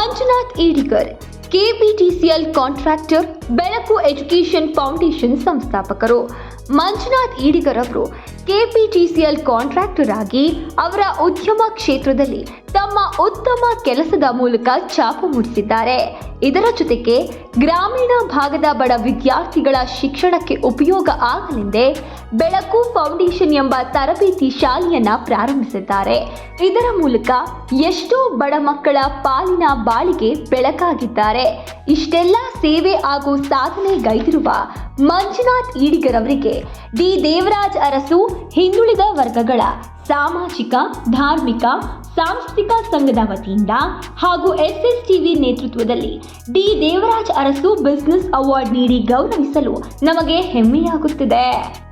Manjunath Idiger KBTCL contractor Belaku education foundation ಸಂಸ್ಥಾಪಕರು. Manjunath Idiger ಅವರು KPTCL contractor ಆಗಿ ಅವರ ಉದ್ಯಮ ಕ್ಷೇತ್ರದಲ್ಲಿ ತಮ್ಮ ಉತ್ತಮ ಕೆಲಸದ ಮೂಲಕ ಛಾಪು ಮೂಡಿಸಿದ್ದಾರೆ. ಇದರ ಜೊತೆಗೆ ಗ್ರಾಮೀಣ ಭಾಗದ ಬಡ ವಿದ್ಯಾರ್ಥಿಗಳ ಶಿಕ್ಷಣಕ್ಕೆ ಉಪಯೋಗ ಆಗಲೆಂದೇ ಬೆಳಕು ಫೌಂಡೇಶನ್ ಎಂಬ ತರಬೇತಿ ಶಾಲೆಯನ್ನ ಪ್ರಾರಂಭಿಸಿದ್ದಾರೆ. ಇದರ ಮೂಲಕ ಎಷ್ಟೋ ಬಡ ಮಕ್ಕಳ ಪಾಲಿನ ಬಾಳಿಗೆ ಬೆಳಕಾಗಿದ್ದಾರೆ. ಇಷ್ಟೆಲ್ಲ ಸೇವೆ ಹಾಗೂ ಸಾಧನೆ ಗೈದಿರುವ ಮಂಜುನಾಥ್ ಈಡಿಗರವರಿಗೆ ಡಿ. ದೇವರಾಜ್ ಅರಸು, ಹಿಂದುಳಿದ ವರ್ಗಗಳ ಸಾಮಾಜಿಕ, ಧಾರ್ಮಿಕ, ಸಾಂಸ್ಕೃತಿಕ ಸಂಘದ ವತಿಯಿಂದ ಹಾಗೂ ಎಸ್ಎಸ್ ಟಿವಿ ನೇತೃತ್ವದಲ್ಲಿ D. Devaraj Arasu business award ನೀಡಿ ಗೌರವಿಸಲು ನಮಗೆ ಹೆಮ್ಮೆಯಾಗುತ್ತಿದೆ.